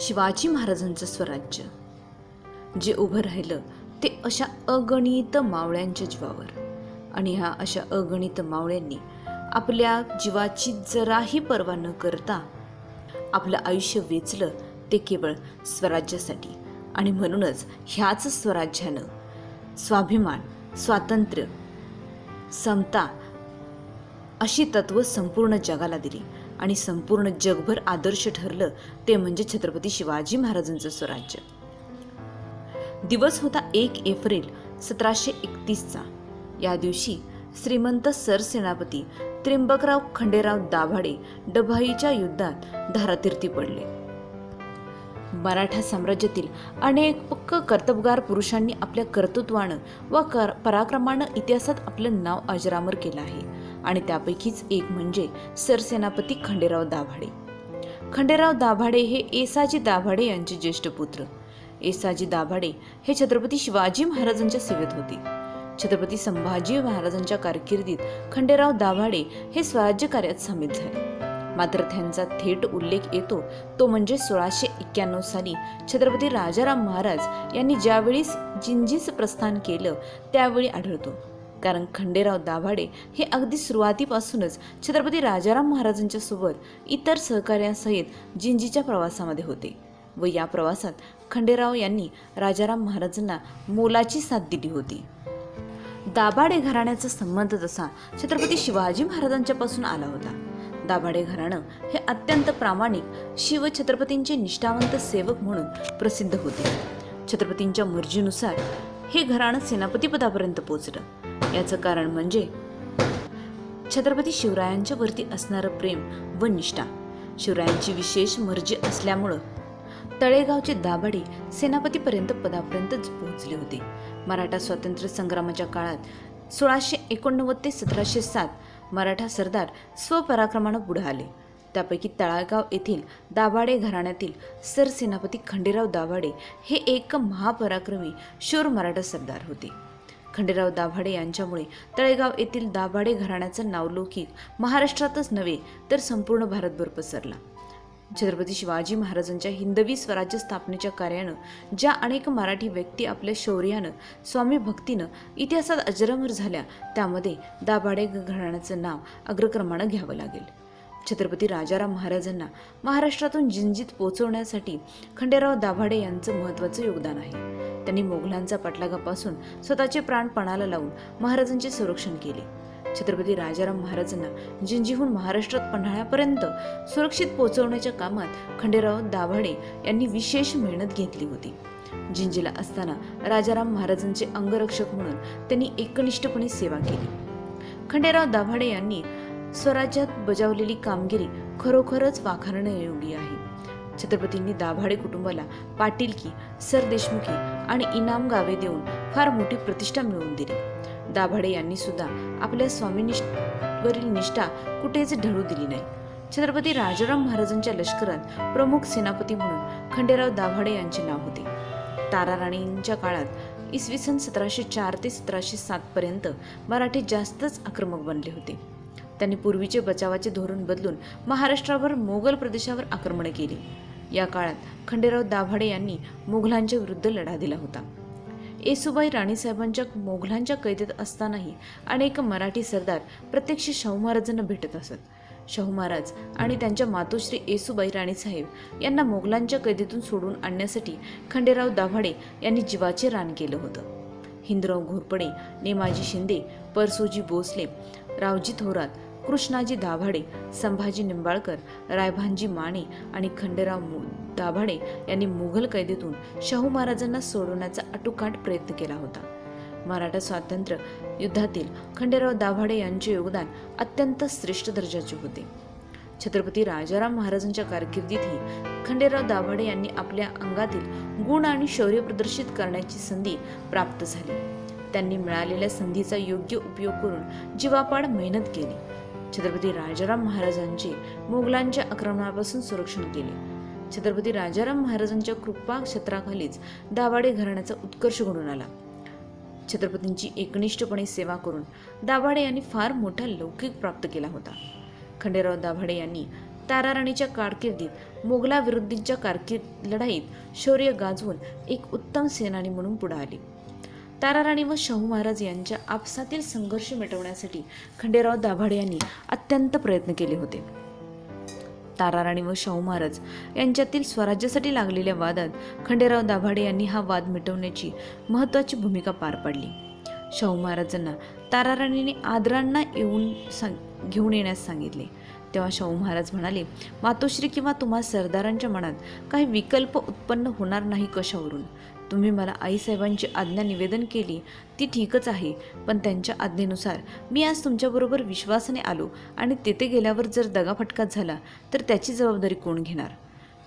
शिवाजी महाराजांचं स्वराज्य. जे उभं राहिलं ते अशा अगणित मावळ्यांच्या जीवावर. आणि ह्या अशा अगणित मावळ्यांनी आपल्या जीवाची जराही पर्वा न करता आपलं आयुष्य वेचलं ते केवळ स्वराज्यासाठी. आणि म्हणूनच ह्याच स्वराज्यानं स्वाभिमान स्वातंत्र्य समता अशी तत्त्व संपूर्ण जगाला दिली. आणि संपूर्ण जगभर आदर्श ठरलं ते म्हणजे छत्रपती शिवाजी महाराजांचं स्वराज्य. दिवस होता एक एप्रिल सतराशे एकतीसचा. या दिवशी श्रीमंत सरसेनापती त्र्यंबकराव खंडेराव दाभाडे डभाईच्या युद्धात धारातीर्थी पडले. मराठा साम्राज्यातील अनेक पक्क कर्तबगार पुरुषांनी आपल्या कर्तृत्वानं व कर पराक्रमानं इतिहासात आपलं नाव अजरामर केलं आहे. आणि त्यापैकीच एक म्हणजे सरसेनापती खंडेराव दाभाडे. खंडेराव दाभाडे हे एसाजी दाभाडे यांचे ज्येष्ठ पुत्र. एसाजी दाभाडे हे छत्रपती शिवाजी महाराजांच्या सेवेत होते. छत्रपती संभाजी महाराजांच्या कारकिर्दीत खंडेराव दाभाडे हे स्वराज्य कार्यात सामील झाले. मात्र त्यांचा थेट उल्लेख येतो तो म्हणजे सोळाशे एक्क्याण्णव साली छत्रपती राजाराम महाराज यांनी ज्यावेळी जिंजीस प्रस्थान केलं त्यावेळी आढळतो. कारण खंडेराव दाभाडे हे अगदी सुरुवातीपासूनच छत्रपती राजाराम महाराजांच्या सोबत इतर सहकार्यांसहित जिंजीच्या प्रवासामध्ये होते व या प्रवासात खंडेराव यांनी राजाराम महाराजांना मोलाची साथ दिली होती. दाभाडे घराण्याचा संबंध तसा छत्रपती शिवाजी महाराजांच्यापासून आला होता. दाभाडे घराणं हे अत्यंत प्रामाणिक शिव छत्रपतींचे निष्ठावंत सेवक म्हणून प्रसिद्ध होते. छत्रपतींच्या मर्जीनुसार हे घराणं सेनापतीपदापर्यंत पोचलं. याचं कारण म्हणजे छत्रपती शिवरायांच्या वरती असणारं प्रेम व निष्ठा. शिवरायांची विशेष मर्जी असल्यामुळं तळेगावचे दाभाडे सेनापतीपर्यंत पदापर्यंत पोहोचले होते. मराठा स्वातंत्र्य संग्रामाच्या काळात सोळाशे एकोणनव्वद ते सतराशे सात मराठा सरदार स्वपराक्रमानं पुढे आले. त्यापैकी तळागाव येथील दाभाडे घराण्यातील सरसेनापती खंडेराव दाभाडे हे एक महापराक्रमी शूर मराठा सरदार होते. खंडेराव दाभाडे यांच्यामुळे तळेगाव येथील दाभाडे घराण्याचं नावलौकिक महाराष्ट्रातच नव्हे तर संपूर्ण भारतभर पसरला. छत्रपती शिवाजी महाराजांच्या हिंदवी स्वराज्य स्थापनेच्या कार्यानं ज्या अनेक मराठी व्यक्ती आपल्या शौर्यानं स्वामी भक्तीनं इतिहासात अजरामर झाल्या त्यामध्ये दाभाडे घराण्याचं नाव अग्रक्रमानं घ्यावं लागेल. छत्रपती राजाराम महाराजांना महाराष्ट्रातून जिंजीत पोचवण्यासाठी खंडेराव दाभाडे यांचं महत्त्वाचं योगदान आहे. त्यांनी मोगलांचा पाठलागापासून स्वतःचे प्राण पणाला लावून महाराजांचे संरक्षण केले. छत्रपती राजाराम महाराजांना जिंजीहून महाराष्ट्रात पन्हाळ्यापर्यंत सुरक्षित पोहोचवण्याच्या कामात खंडेराव दाभाडे यांनी विशेष मेहनत घेतली होती. जिंजीला असताना राजाराम महाराजांचे अंगरक्षक म्हणून त्यांनी एकनिष्ठपणे सेवा केली. खंडेराव दाभाडे यांनी स्वराज्यात बजावलेली कामगिरी खरोखरच वाखाणण्यायोगी आहे. छत्रपतींनी दाभाडे कुटुंबाला पाटीलकी सरदेशमुखी आणि इनाम गावे देऊन फार मोठी प्रतिष्ठा मिळवून दिली. दाभाडे यांनी सुद्धा आपल्या स्वामीनिष्ठवरील निष्ठा कुठेच ढळू दिली नाही. छत्रपती राजाराम महाराजांच्या लष्करात प्रमुख सेनापती म्हणून खंडेराव दाभाडे यांचे नाव होते. तारा राणींच्या काळात इसवी सन सतराशे चार ते सतराशे सातपर्यंत मराठी जास्तच आक्रमक बनले होते. त्यांनी पूर्वीचे बचावाचे धोरण बदलून महाराष्ट्रावर मोगल प्रदेशावर आक्रमणे केली. या काळात खंडेराव दाभाडे यांनी मोघलांच्या विरुद्ध लढा दिला होता. येसुबाई राणीसाहेबांच्या मोघलांच्या कैदेत असतानाही अनेक मराठी सरदार प्रत्यक्ष शाहू महाराजांना भेटत असत. शाहू महाराज आणि त्यांच्या मातोश्री येसुबाई राणीसाहेब यांना मोगलांच्या कैदेतून सोडून आणण्यासाठी खंडेराव दाभाडे यांनी जीवाचे रान केलं होतं. हिंदराव घोरपडे नेमाजी शिंदे परसोजी भोसले रावजी थोरात कृष्णाजी दाभाडे संभाजी निंबाळकर रायभानजी माने आणि खंडेराव मु- दाभाडे यांनी मुघल कैदेतून शाहू महाराजांना सोडवण्याचा अटुकाट प्रयत्न केला होता. मराठा स्वातंत्र्य युद्धातील खंडेराव दाभाडे यांचे योगदान अत्यंत श्रेष्ठ दर्जाचे होते. छत्रपती राजाराम महाराजांच्या कारकिर्दीतही खंडेराव दाभाडे यांनी आपल्या अंगातील गुण आणि शौर्य प्रदर्शित करण्याची संधी प्राप्त झाली. त्यांनी मिळालेल्या संधीचा योग्य उपयोग करून जीवापाड मेहनत केली. छत्रपती राजाराम महाराजांचे मोगलांच्या आक्रमणापासून संरक्षण केले. छत्रपती राजाराम महाराजांच्या कृपा क्षेत्राखालीच दाभाडे घराण्याचा उत्कर्ष घडून आला. छत्रपतींची एकनिष्ठपणे सेवा करून दाभाडे यांनी फार मोठा लौकिक प्राप्त केला होता. खंडेराव दाभाडे यांनी ताराराणीच्या कारकिर्दीत मोगलाविरुद्धीच्या कारकीर्द लढाईत शौर्य गाजवून एक उत्तम सेनानी म्हणून पुढे आली. ताराराणी व शाहू महाराज यांच्या आपसातील संघर्ष मिटवण्यासाठी खंडेराव दाभाडे यांनी अत्यंत प्रयत्न केले होते. ताराराणी व शाहू महाराज यांच्यातील स्वराज्यासाठी लागलेल्या वादात खंडेराव दाभाडे यांनी हा वाद मिटवण्याची महत्त्वाची भूमिका पार पाडली. शाहू महाराजांना ताराराणीने आदरांना येऊन सांग घेऊन येण्यास सांगितले. तेव्हा शाहू महाराज म्हणाले मातोश्री किंवा तुम्हा सरदारांच्या मनात काही विकल्प उत्पन्न होणार नाही कशावरून? तुम्ही मला आईसाहेबांची आज्ञा निवेदन केली ती ठीकच आहे पण त्यांच्या आज्ञेनुसार मी आज तुमच्याबरोबर विश्वासाने आलो आणि तेथे गेल्यावर जर दगाफटका झाला तर त्याची जबाबदारी कोण घेणार?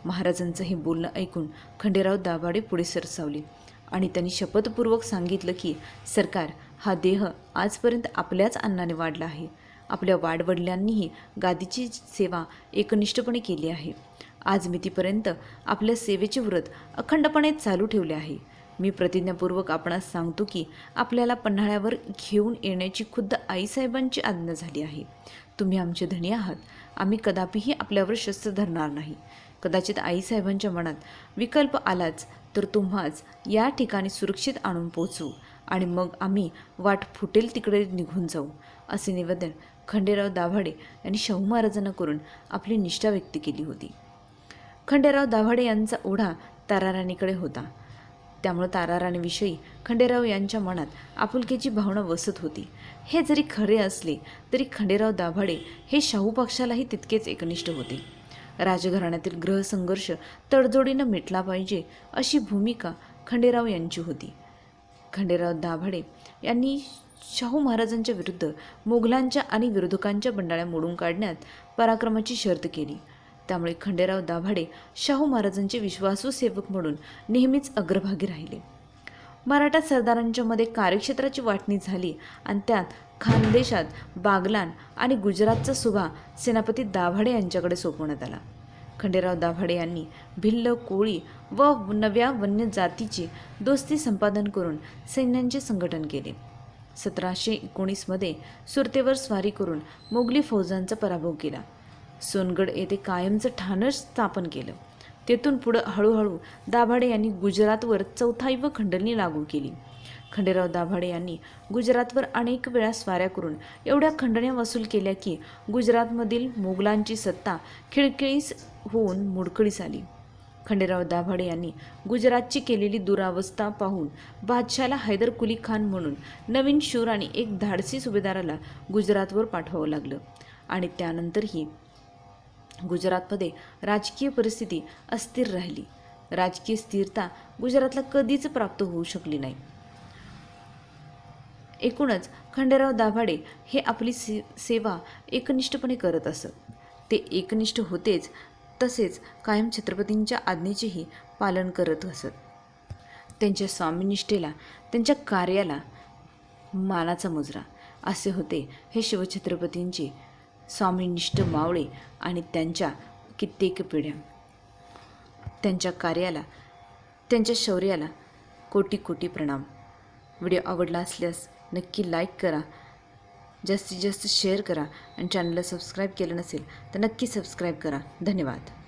महाराजांचं हे बोलणं ऐकून खंडेराव दाभाडे पुढे सरसावले आणि त्यांनी शपथपूर्वक सांगितलं की सरकार हा देह आजपर्यंत आपल्याच अन्नाने वाढला आहे. आपल्या वाडवडिलांनीही गादीची सेवा एकनिष्ठपणे केली आहे. आज मितीपर्यंत आपल्या सेवेचे व्रत अखंडपणे चालू ठेवले आहे. मी प्रतिज्ञापूर्वक आपणास सांगतो की आपल्याला पन्हाळ्यावर घेऊन येण्याची खुद्द आईसाहेबांची आज्ञा झाली आहे. तुम्ही आमचे धनी आहात. आम्ही कदापिही आपल्यावर शस्त्र धरणार नाही. कदाचित आईसाहेबांच्या मनात विकल्प आलाच तर तुम्हाच या ठिकाणी सुरक्षित आणून पोचवू आणि मग आम्ही वाट फुटेल तिकडे निघून जाऊ असे निवेदन खंडेराव दाभाडे यांनी शाहू महाराजांना करून आपली निष्ठा व्यक्त केली होती. खंडेराव दाभाडे यांचा ओढा ताराराणीकडे होता. त्यामुळे ताराराणीविषयी खंडेराव यांच्या मनात आपुलकीची भावना वसत होती. हे जरी खरे असले तरी खंडेराव दाभाडे हे शाहू पक्षालाही तितकेच एकनिष्ठ होते. राजघराण्यातील ग्रहसंघर्ष तडजोडीनं मिटला पाहिजे अशी भूमिका खंडेराव यांची होती. खंडेराव दाभाडे यांनी शाहू महाराजांच्या विरुद्ध मोगलांच्या आणि विरोधकांच्या बंडाळ्या मोडून काढण्यात पराक्रमाची शर्त केली. त्यामुळे खंडेराव दाभाडे शाहू महाराजांचे विश्वासू सेवक म्हणून नेहमीच अग्रभागी राहिले. मराठा सरदारांच्या मध्ये कार्यक्षेत्राची वाटणी झाली आणि त्यात खानदेशात बागलान आणि गुजरातचा सुभा सेनापती दाभाडे यांच्याकडे सोपवण्यात आला. खंडेराव दाभाडे यांनी भिल्ल कोळी व नव्या वन्य जातीची दोस्ती संपादन करून सैन्यांचे संघटन केले. सतराशे एकोणीसमध्ये सुरतेवर स्वारी करून मोगली फौजांचा पराभव केला. सोनगड येथे कायमचं ठाणं स्थापन केलं. तेथून पुढं हळूहळू दाभाडे यांनी गुजरातवर चौथाई व खंडणी लागू केली. खंडेराव दाभाडे यांनी गुजरातवर अनेक वेळा स्वाऱ्या करून एवढ्या खंडण्या वसूल केल्या की गुजरातमधील मोगलांची सत्ता खिळखिळीस होऊन मोडकळीस आली खंडेराव दाभाडे यांनी गुजरातची केलेली दुरावस्था पाहून बादशाला हैदर कुली खान म्हणून नवीन शूर आणि एक धाडसी सुभेदाराला गुजरातवर पाठवावं लागलं. आणि त्यानंतरही गुजरातमध्ये राजकीय परिस्थिती अस्थिर राहिली. राजकीय स्थिरता गुजरातला कधीच प्राप्त होऊ शकली नाही. एकूणच खंडेराव दाभाडे हे आपली से सेवा एकनिष्ठपणे करत असत. ते एकनिष्ठ होतेच तसेच कायम छत्रपतींच्या आज्ञेचेही पालन करत असत. त्यांच्या स्वामीनिष्ठेला त्यांच्या कार्याला मानाचा मुजरा. असे होते हे शिवछत्रपतींचे स्वामीनिष्ठ मावळे आणि त्यांच्या कित्येक पिढ्या. त्यांच्या कार्याला त्यांच्या शौर्याला कोटी कोटी प्रणाम. व्हिडिओ आवडला असल्यास नक्की लाईक करा. जास्तीत जास्त शेअर करा. आणि चॅनलला सबस्क्राईब केलं नसेल तर नक्की सबस्क्राईब करा. धन्यवाद.